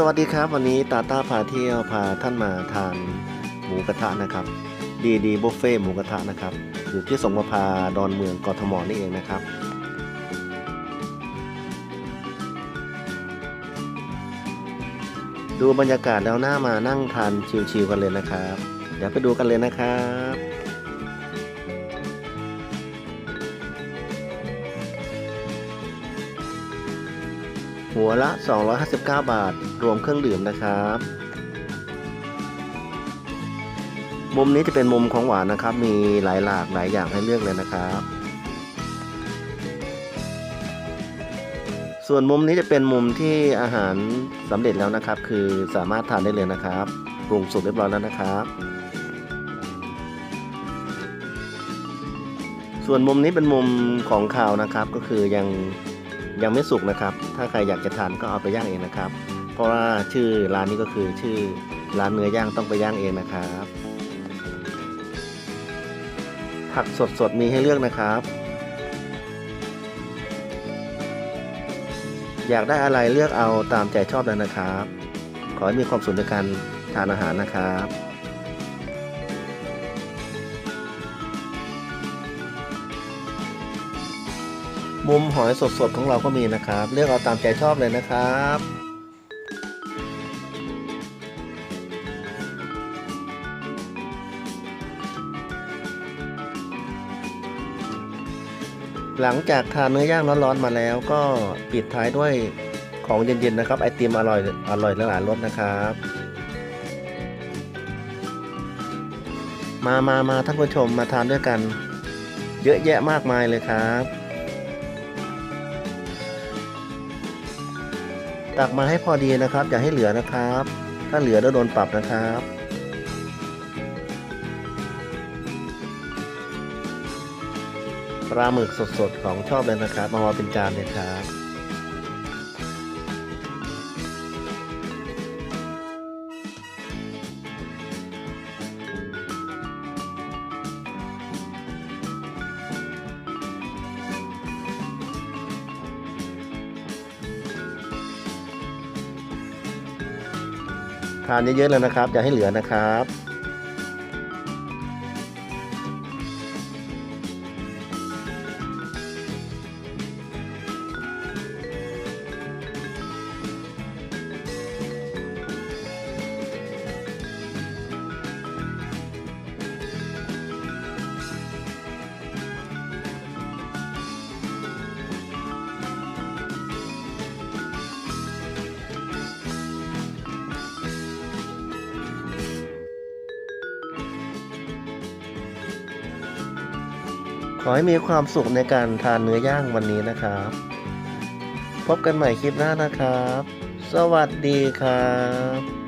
สวัสดีครับ วันนี้ตาต้าพาเที่ยวพาท่านมาทานหมูกระทะนะครับ ดีดีบุฟเฟ่หมูกระทะนะครับ อยู่ที่สงประพาดอนเมืองกทมนี่เองนะครับ ดูบรรยากาศแล้วหน้ามานั่งทานชิวๆกันเลยนะครับ เดี๋ยวไปดูกันเลยนะครับ หัวละ 259 บาท รวมเครื่องดื่มนะครับ มุมนี้จะเป็นมุมของหวานนะครับ มีหลายหลากหลายอย่างให้เลือกเลยนะครับ ส่วนมุมนี้จะเป็นมุมที่อาหารสำเร็จแล้วนะครับ คือสามารถทานได้เลยนะครับ ปรุงสุกเรียบร้อยแล้วนะครับส่วนมุมนี้เป็นมุมของข่าวนะครับก็คือยัง ยังไม่สุกนะครับ ถ้าใครอยากจะทานก็เอาไปย่างเองนะครับ เพราะว่าชื่อร้านนี้ก็คือชื่อร้านเนื้อย่างต้องไปย่างเองนะครับ ผักสดๆมีให้เลือกนะครับ อยากได้อะไรเลือกเอาตามใจชอบเลยนะครับ ขอให้มีความสุขในการทานอาหารนะครับ มุมหอยสดๆของเราก็มีนะครับ เลือกเอาตามใจชอบเลยนะครับหลังจากทานเนื้อย่างร้อนๆมาแล้วก็ปิดท้ายด้วยของเย็นๆนะครับไอติมอร่อยอร่อยหลายรสนะครับ มามามาท่านผู้ชมมาทานด้วยกัน เยอะแยะมากมายเลยครับ ตักมาให้พอดีนะครับ อย่าให้เหลือนะครับ ถ้าเหลือแล้วโดนปรับนะครับปลาหมึกสดๆของชอบเลยนะครับ มามาเป็นจานเลยครับ ทานเยอะๆเลยนะครับ อย่าให้เหลือนะครับ อให้มีความสุขในการทานเนื้อย่างวันนี้นะครับ พบกันใหม่คลิปหน้านะครับ สวัสดีครับ